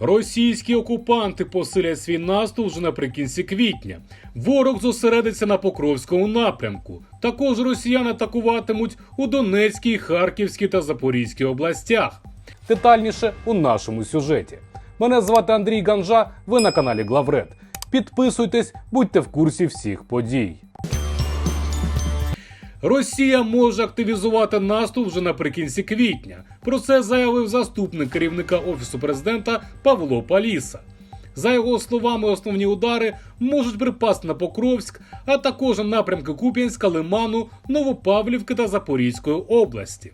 Російські окупанти посилять свій наступ вже наприкінці квітня. Ворог зосередиться на Покровському напрямку. Також росіяни атакуватимуть у Донецькій, Харківській та Запорізькій областях. Детальніше у нашому сюжеті. Мене звати Андрій Ганжа. Ви на каналі Главред. Підписуйтесь, будьте в курсі всіх подій. Росія може активізувати наступ вже наприкінці квітня. Про це заявив заступник керівника офісу президента Павло Паліса. За його словами, основні удари можуть припасти на Покровськ, а також на напрямки Куп'янська, Лиману, Новопавлівки та Запорізької області.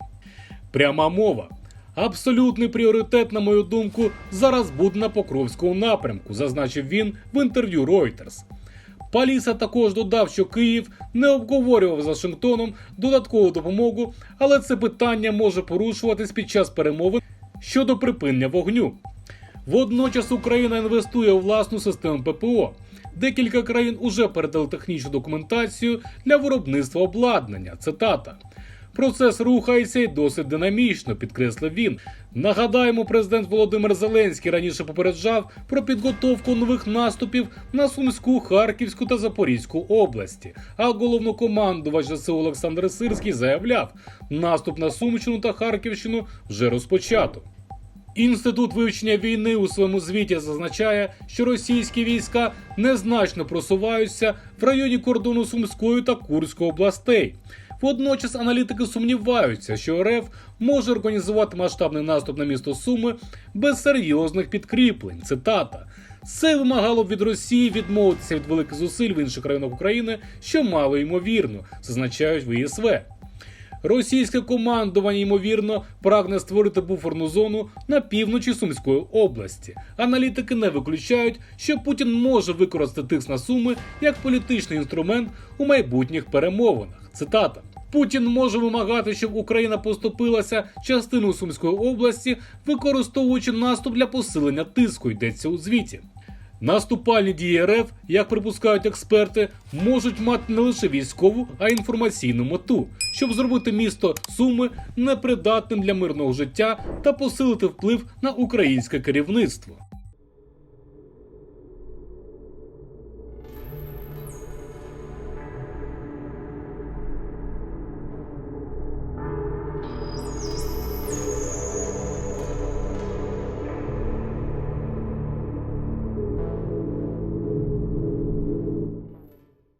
Пряма мова. Абсолютний пріоритет, на мою думку, зараз буде на Покровському напрямку, зазначив він в інтерв'ю Reuters. Паліса також додав, що Київ не обговорював з Вашингтоном додаткову допомогу, але це питання може порушуватись під час перемовин щодо припинення вогню. Водночас Україна інвестує у власну систему ППО. Декілька країн уже передали технічну документацію для виробництва обладнання. Цитата. Процес рухається і досить динамічно, підкреслив він. Нагадаємо, президент Володимир Зеленський раніше попереджав про підготовку нових наступів на Сумську, Харківську та Запорізьку області. А головнокомандувач ЗСУ Олександр Сирський заявляв, наступ на Сумщину та Харківщину вже розпочато. Інститут вивчення війни у своєму звіті зазначає, що російські війська незначно просуваються в районі кордону Сумської та Курської областей. Водночас аналітики сумніваються, що РФ може організувати масштабний наступ на місто Суми без серйозних підкріплень. Цитата. Це вимагало б від Росії відмовитися від великих зусиль в інших районах України, що мало ймовірно, зазначають в ІСВ. Російське командування, ймовірно, прагне створити буферну зону на півночі Сумської області. Аналітики не виключають, що Путін може використати тиск на суми як політичний інструмент у майбутніх перемовинах. Цитата. Путін може вимагати, щоб Україна поступилася частину Сумської області, використовуючи наступ для посилення тиску, йдеться у звіті. Наступальні дії РФ, як припускають експерти, можуть мати не лише військову, а й інформаційну мету, щоб зробити місто Суми непридатним для мирного життя та посилити вплив на українське керівництво.